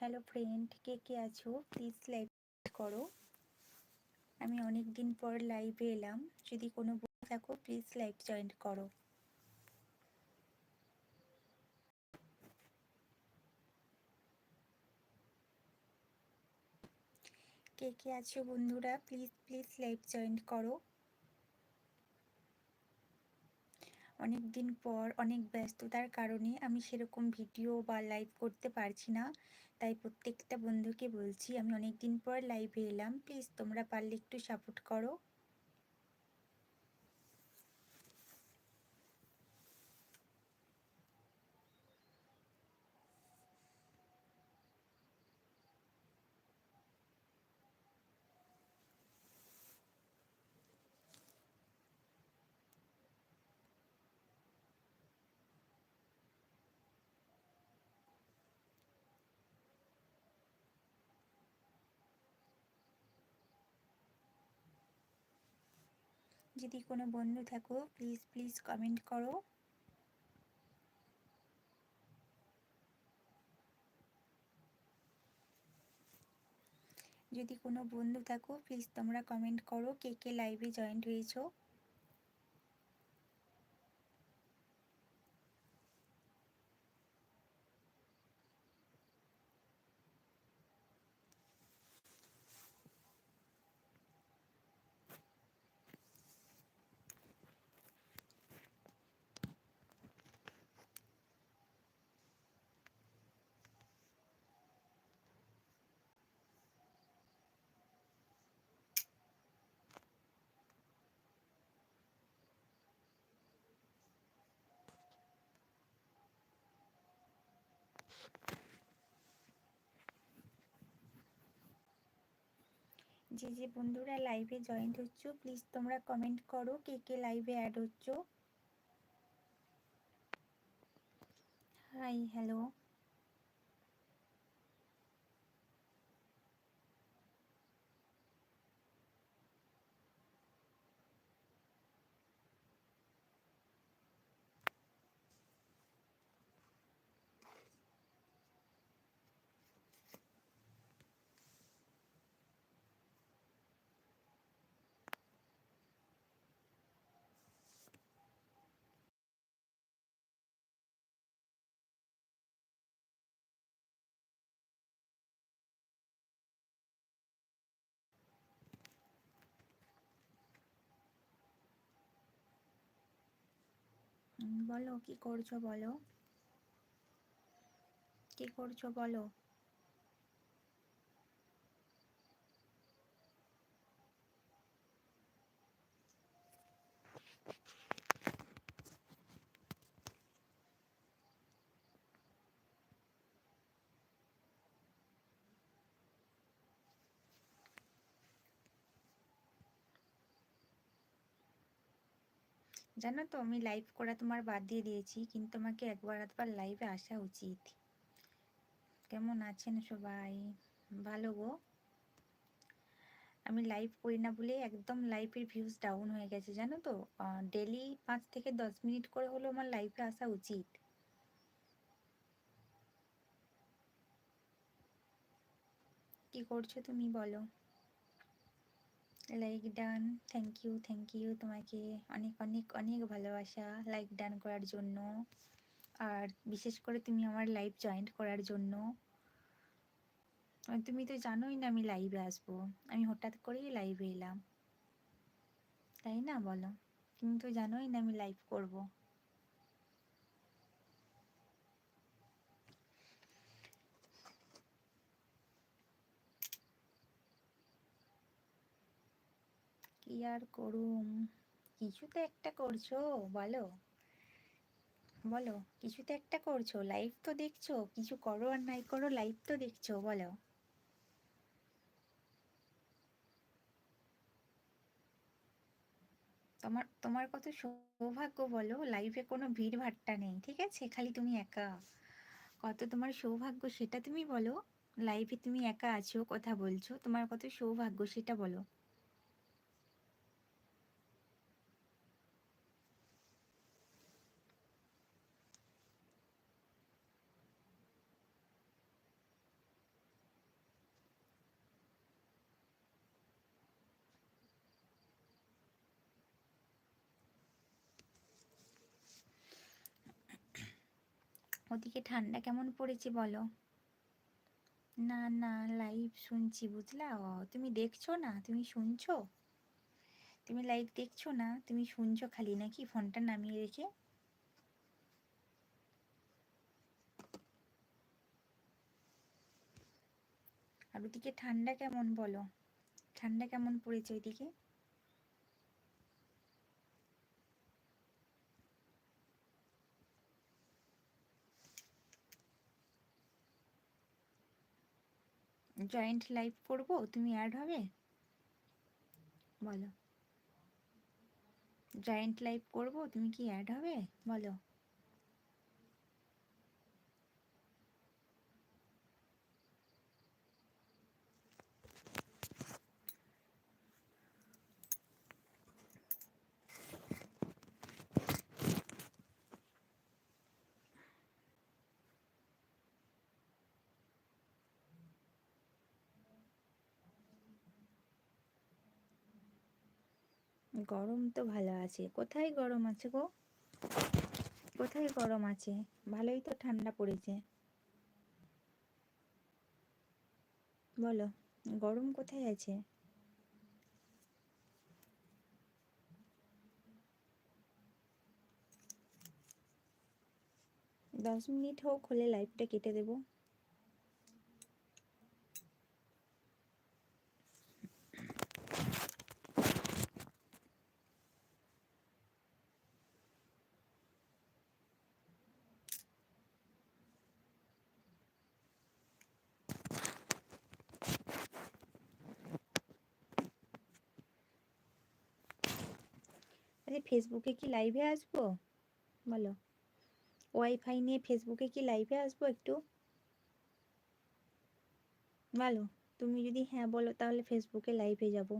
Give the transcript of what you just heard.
Hello friend কে কে আছো? Please live করো। আমি অনেক দিন পর লাইভে এলাম। যদি কোনো বই থাকো প্লিজ লাইভ জয়েন করো। কে কে আছো বন্ধুরা? প্লিজ প্লিজ লাইভ জয়েন করো। অনেক দিন পর, অনেক ব্যস্ততার কারণে আমি সেরকম ভিডিও বা লাইভ করতে পারছি না। তাই প্রত্যেকটা বন্ধুকে বলছি, আমি অনেক দিন পর লাইভে এলাম। প্লিজ তোমরা পারলে একটু সাপোর্ট করো। যদি কোনো বন্ধু থাকো প্লিজ প্লিজ কমেন্ট করো। যদি কোনো বন্ধু থাকো প্লিজ তোমরা কমেন্ট করো, কে কে লাইভে জয়েন্ট হয়েছো। যে যে বন্ধুরা লাইভে জয়েন্ট হচ্ছ প্লিজ তোমরা কমেন্ট করো কে কে লাইভে অ্যাড হচ্ছ। হাই হ্যালো বলো কি করছ বলো? কি করছ বলো? জানো তো, আমি লাইভ করা তোমার বাদ দিয়ে দিয়েছি, কিন্তু আমাকে একবার আধবার লাইভে আসা উচিত। কেমন আছেন সবাই? ভালো গো? আমি লাইভ করি না বলে একদম লাইভের ভিউজ ডাউন হয়ে গেছে, জানো তো? ডেলি পাঁচ থেকে দশ মিনিট করে হলেও আমার লাইভে আসা উচিত। কি করছ তুমি বলো? Like done thank you thank you তোমাকে অনেক অনেক অনেক ভালোবাসা লাইক ডান করার জন্য। আর বিশেষ করে তুমি আমার লাইভ জয়েন্ট করার জন্য। তুমি তো জানোই না আমি লাইভে আসব। আমি হঠাৎ করেই লাইভে এলাম। তাই না বলো? তুমি তো জানোই না আমি লাইভ করব। কি আর করুম? কিছু তো একটা করছ? বলো। বলো কিছু তো একটা করছ? লাইভ তো দেখছ? কিছু করো আর নাই করো লাইভ তো দেখছ? বলো। তোমার তোমার কত সৌভাগ্য বলো? লাইফে কোনো ভিড় ভাট্টা নেই, ঠিক আছে? খালি তুমি একা। কত তোমার সৌভাগ্য সেটা তুমি বলো। লাইফে তুমি একা আছো, কথা বলছো। তোমার কত সৌভাগ্য সেটা বলো। ওদিকে ঠান্ডা কেমন পড়েছে বলো? না না লাইভ শুনছি বুঝলা? ও, তুমি দেখছ না? তুমি শুনছো? তুমি লাইভ দেখছ না? তুমি শুনছো খালি নাকি ফোনটা নামিয়ে রেখে? আর ওদিকে ঠান্ডা কেমন বলো? ঠান্ডা কেমন পড়েছে ওইদিকে? জয়েন্ট লাইভ করব, তুমি অ্যাড হবে? বলো। জয়েন্ট লাইভ করব, তুমি কি অ্যাড হবে? বলো। গরম তো ভালো আছে। কোথায় গরম আছে গো? কোথায় গরম আছে? ভালোই তো ঠান্ডা পড়েছে। বলো, গরম কোথায় আছে? দশ মিনিট হোক, হলে লাইভটা কেটে দেবো। আরে ফেসবুকে কি লাইভে আসব? বলো। ওয়াইফাই নিয়ে ফেসবুকে কি লাইভে আসব একটু? বলো। তুমি যদি হ্যাঁ বলো, তাহলে ফেসবুকে লাইভে যাব।